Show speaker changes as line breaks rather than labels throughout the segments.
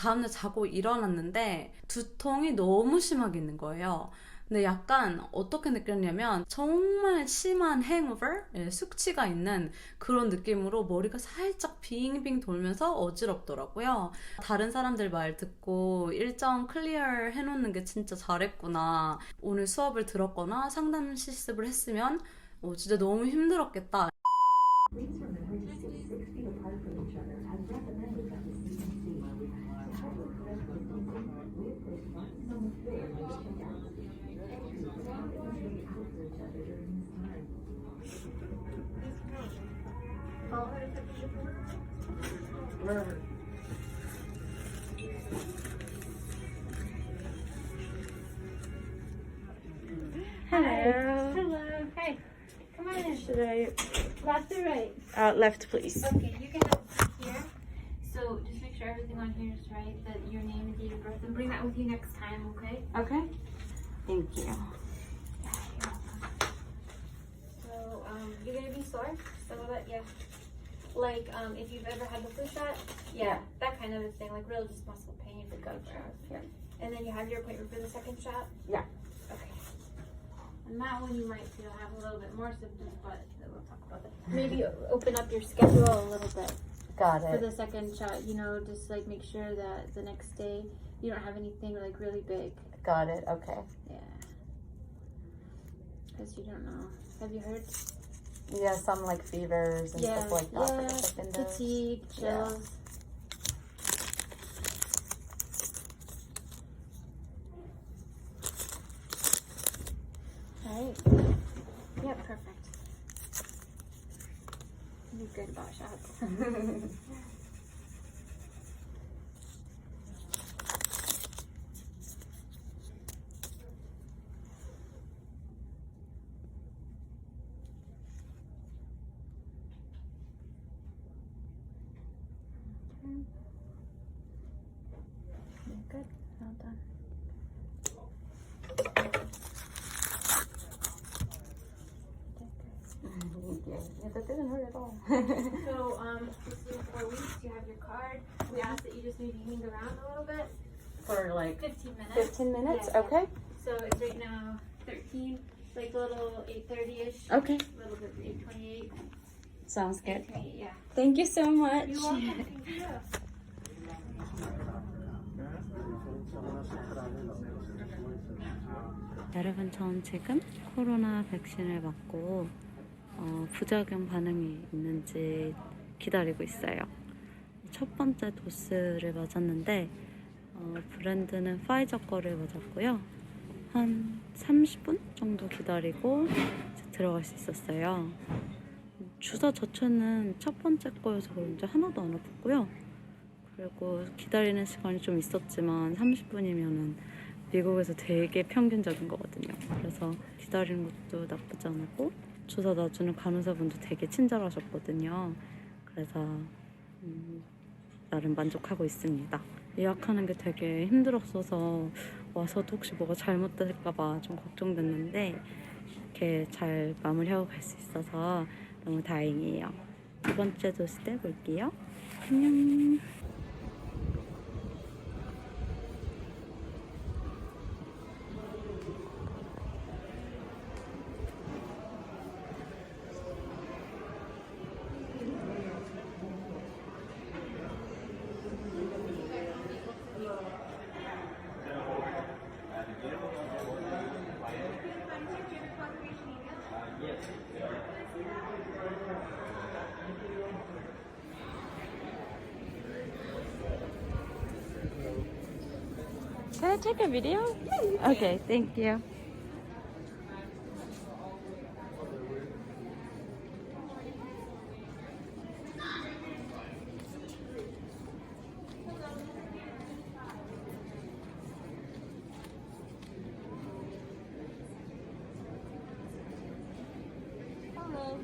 다음날 자고 일어났는데 두통이 너무 심하게 있는 거예요. 근데 약간 어떻게 느꼈냐면 정말 심한 행오버, 예, 숙취가 있는 그런 느낌으로 머리가 살짝 빙빙 돌면서 어지럽더라고요. 다른 사람들 말 듣고 일정 클리어 해놓는 게 진짜 잘했구나. 오늘 수업을 들었거나 상담 실습을 했으면 어, 진짜 너무 힘들었겠다.
Hello.
Hello. Hey. Come on in.
Should I?
Left or right?
Uh, left, please.
Okay, you can have here. So just make sure everything on here is right, that your name and date of birth, and bring that with you next time, okay?
Okay. Thank you.
So um, you're gonna be sore. So that yeah. Like um, if you've ever had the flu shot, yeah, that kind of a thing. Like real just muscle pain. The gut shot.
Yeah.
And then you have your appointment for the second shot.
Yeah.
Okay. And that one you might feel have a little bit more symptoms, but we'll talk about that. Maybe open up your schedule a little bit.
Got
for the second shot, you know, just like make sure that the next day you don't have anything like really big.
Got it. Okay.
Yeah. Because you don't know. Have you heard?
Yeah, some like fevers and
yeah.
stuff like that. for the
yeah.
second dose.
Fatigue,
Yeah.
chills. Right. Dito thought shots. So, um, this is in four weeks. You have your card. We ask that you just maybe hang around a little bit.
For like
15 minutes.
15 minutes?
Yeah, yeah.
Okay.
So it's right now 13, like a little 8.30ish.
Okay.
A little bit 8.28.
Sounds good.
8.28, yeah.
Thank you so much.
You're welcome. Thank you.
여러분, 전 지금 코로나 백신을 맞고 어, 부작용 반응이 있는지 기다리고 있어요. 첫 번째 도스를 맞았는데 어, 브랜드는 파이저 거를 맞았고요. 한 30분 정도 기다리고 들어갈 수 있었어요. 주사 자체는 첫 번째 거여서 그런지 하나도 안 아팠고요. 그리고 기다리는 시간이 좀 있었지만 30분이면은 미국에서 되게 평균적인 거거든요. 그래서 기다리는 것도 나쁘지 않았고 주사 놔주는 간호사분도 되게 친절하셨거든요. 그래서 음, 나름 만족하고 있습니다. 예약하는 게 되게 힘들었어서 와서도 혹시 뭐가 잘못될까봐 좀 걱정됐는데 이렇게 잘 마무리하고 갈 수 있어서 너무 다행이에요. 두 번째 도시 때 볼게요. 안녕. Can I take a video? Okay, thank you. Hello.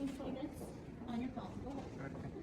two folders on your phone.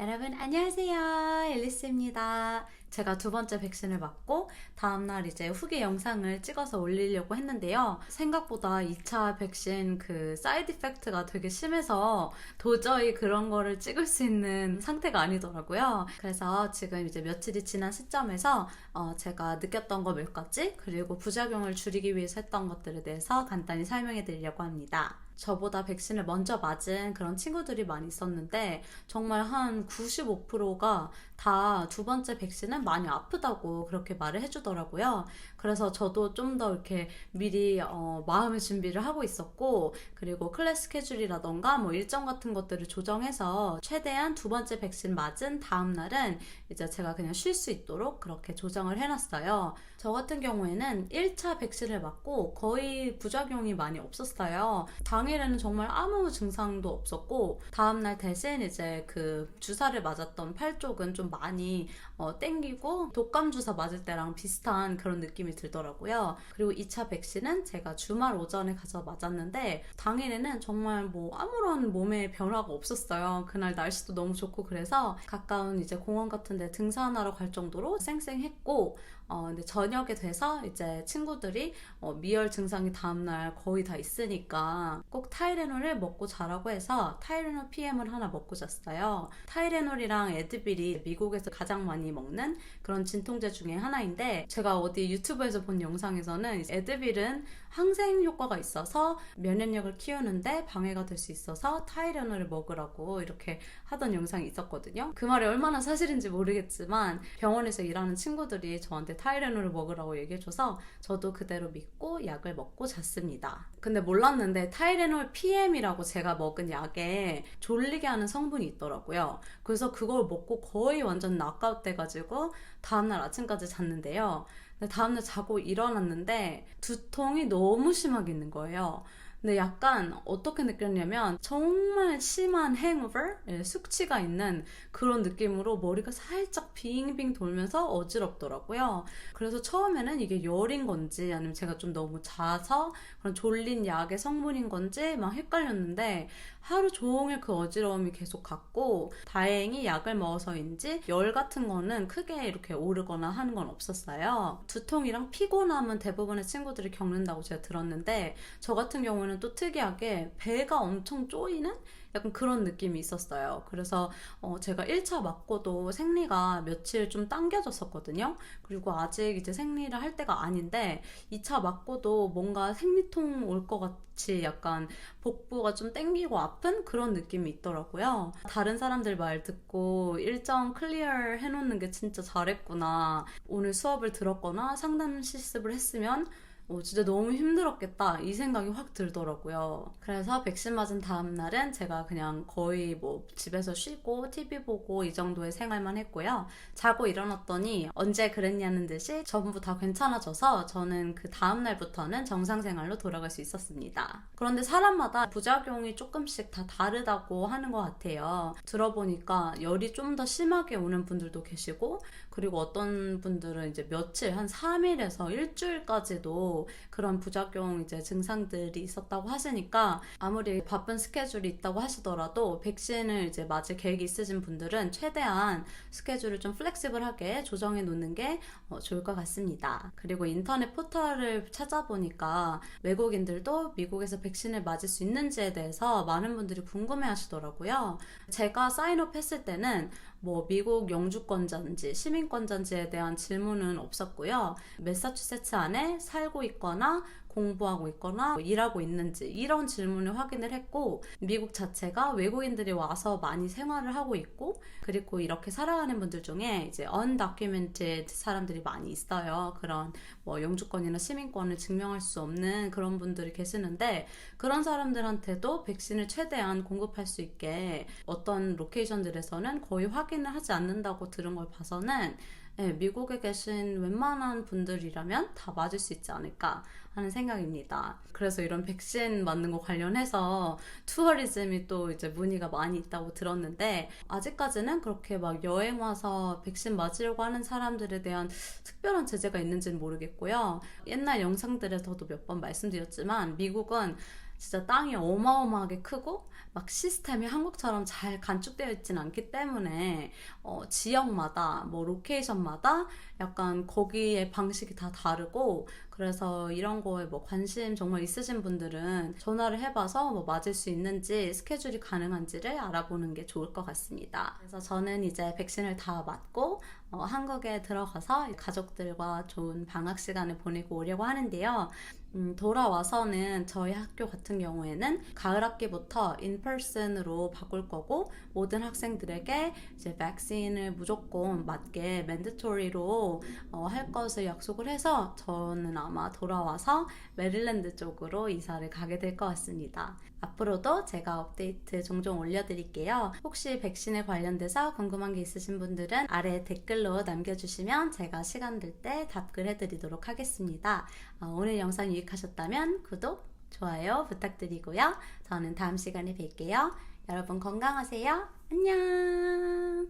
여러분 안녕하세요. 앨리스입니다. 제가 두 번째 백신을 맞고 다음날 이제 후기 영상을 찍어서 올리려고 했는데요. 생각보다 2차 백신 그 사이드 이펙트가 되게 심해서 도저히 그런 거를 찍을 수 있는 상태가 아니더라고요. 그래서 지금 이제 며칠이 지난 시점에서 어, 제가 느꼈던 거 몇 가지 그리고 부작용을 줄이기 위해서 했던 것들에 대해서 간단히 설명해 드리려고 합니다 저보다 백신을 먼저 맞은 그런 친구들이 많이 있었는데 정말 한 95%가 다 두 번째 백신은 많이 아프다고 그렇게 말을 해주더라고요. 그래서 저도 좀 더 이렇게 미리 어, 마음의 준비를 하고 있었고 그리고 클래스 스케줄이라던가 뭐 일정 같은 것들을 조정해서 최대한 두 번째 백신 맞은 다음 날은 이제 제가 그냥 쉴 수 있도록 그렇게 조정을 해놨어요. 저 같은 경우에는 1차 백신을 맞고 거의 부작용이 많이 없었어요. 당일에는 정말 아무 증상도 없었고 다음날 대신 이제 그 주사를 맞았던 팔 쪽은 좀 많이 어, 땡기고 독감 주사 맞을 때랑 비슷한 그런 느낌이 들더라고요. 그리고 2차 백신은 제가 주말 오전에 가서 맞았는데 당일에는 정말 뭐 아무런 몸에 변화가 없었어요. 그날 날씨도 너무 좋고 그래서 가까운 이제 공원 같은 데 등산하러 갈 정도로 쌩쌩했고 어, 근데 저녁에 돼서 이제 친구들이 어, 미열 증상이 다음날 거의 다 있으니까 꼭 타이레놀을 먹고 자라고 해서 타이레놀 PM을 하나 먹고 잤어요. 타이레놀이랑 에드빌이 미국에서 가장 많이 먹는 그런 진통제 중에 하나인데 제가 어디 유튜브에서 본 영상에서는 에드빌은 항생 효과가 있어서 면역력을 키우는데 방해가 될 수 있어서 타이레놀을 먹으라고 이렇게 하던 영상이 있었거든요. 그 말이 얼마나 사실인지 모르겠지만 병원에서 일하는 친구들이 저한테 타이레놀을 먹으라고 얘기해줘서 저도 그대로 믿고 약을 먹고 잤습니다. 근데 몰랐는데 타이레놀 PM이라고 제가 먹은 약에 졸리게 하는 성분이 있더라고요. 그래서 그걸 먹고 거의 완전 낙아웃 돼가지고 다음날 아침까지 잤는데요. 다음날 자고 일어났는데 두통이 너무 심하게 있는 거예요. 근데 약간 어떻게 느꼈냐면 정말 심한 행오버, 예, 숙취가 있는 그런 느낌으로 머리가 살짝 빙빙 돌면서 어지럽더라고요. 그래서 처음에는 이게 열인 건지 아니면 제가 좀 너무 자서 그런 졸린 약의 성분인 건지 막 헷갈렸는데 하루 종일 그 어지러움이 계속 갔고 다행히 약을 먹어서인지 열 같은 거는 크게 이렇게 오르거나 하는 건 없었어요. 두통이랑 피곤함은 대부분의 친구들이 겪는다고 제가 들었는데 저 같은 경우는 또 특이하게 배가 엄청 쪼이는 약간 그런 느낌이 있었어요. 그래서 어, 제가 1차 맞고도 생리가 며칠 좀 당겨졌었거든요. 그리고 아직 이제 생리를 할 때가 아닌데 2차 맞고도 뭔가 생리통 올 것 같이 약간 복부가 좀 땡기고 아픈 그런 느낌이 있더라고요. 다른 사람들 말 듣고 일정 클리어 해놓는 게 진짜 잘했구나. 오늘 수업을 들었거나 상담 실습을 했으면 어, 진짜 너무 힘들었겠다 이 생각이 확 들더라고요. 그래서 백신 맞은 다음 날은 제가 그냥 거의 뭐 집에서 쉬고 TV 보고 이 정도의 생활만 했고요. 자고 일어났더니 언제 그랬냐는 듯이 전부 다 괜찮아져서 저는 그 다음 날부터는 정상 생활로 돌아갈 수 있었습니다. 그런데 사람마다 부작용이 조금씩 다 다르다고 하는 것 같아요. 들어보니까 열이 좀 더 심하게 오는 분들도 계시고 그리고 어떤 분들은 이제 며칠 한 3일에서 일주일까지도 그런 부작용 이제 증상들이 있었다고 하시니까 아무리 바쁜 스케줄이 있다고 하시더라도 백신을 이제 맞을 계획이 있으신 분들은 최대한 스케줄을 좀 플렉시블하게 조정해 놓는 게 어, 좋을 것 같습니다. 그리고 인터넷 포털을 찾아보니까 외국인들도 미국에서 백신을 맞을 수 있는지에 대해서 많은 분들이 궁금해 하시더라고요. 제가 사인업 했을 때는 뭐 미국 영주권자인지 시민권자인지에 대한 질문은 없었고요. 매사추세츠 안에 살고 있거나 공부하고 있거나 뭐 일하고 있는지 이런 질문을 확인을 했고 미국 자체가 외국인들이 와서 많이 생활을 하고 있고 그리고 이렇게 살아가는 분들 중에 이제 undocumented 사람들이 많이 있어요. 그런 뭐 영주권이나 시민권을 증명할 수 없는 그런 분들이 계시는데 그런 사람들한테도 백신을 최대한 공급할 수 있게 어떤 로케이션들에서는 거의 확인을 하지 않는다고 들은 걸 봐서는 네, 미국에 계신 웬만한 분들이라면 다 맞을 수 있지 않을까 하는 생각입니다. 그래서 이런 백신 맞는 거 관련해서 투어리즘이 또 이제 문의가 많이 있다고 들었는데 아직까지는 그렇게 막 여행 와서 백신 맞으려고 하는 사람들에 대한 특별한 제재가 있는지는 모르겠고요. 옛날 영상들에서도 몇 번 말씀드렸지만 미국은 진짜 땅이 어마어마하게 크고 막 시스템이 한국처럼 잘 간축되어 있진 않기 때문에 어, 지역마다 뭐 로케이션마다 약간 거기에 방식이 다 다르고 그래서 이런 거에 뭐 관심 정말 있으신 분들은 전화를 해봐서 뭐 맞을 수 있는지 스케줄이 가능한지를 알아보는 게 좋을 것 같습니다. 그래서 저는 이제 백신을 다 맞고 어, 한국에 들어가서 가족들과 좋은 방학 시간을 보내고 오려고 하는데요. 음, 돌아와서는 저희 학교 같은 경우에는 가을 학기부터 인펄슨으로 바꿀 거고 모든 학생들에게 이제 백신을 무조건 맞게 맨드토리로 어, 할 것을 약속을 해서 저는 아마 돌아와서 메릴랜드 쪽으로 이사를 가게 될 것 같습니다. 앞으로도 제가 업데이트 종종 올려드릴게요. 혹시 백신에 관련돼서 궁금한 게 있으신 분들은 아래 댓글로 남겨주시면 제가 시간 될 때 답글해드리도록 하겠습니다. 어, 오늘 영상 유익하셨다면 구독, 좋아요 부탁드리고요. 저는 다음 시간에 뵐게요. 여러분 건강하세요. 안녕.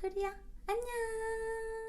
토리야, 안녕.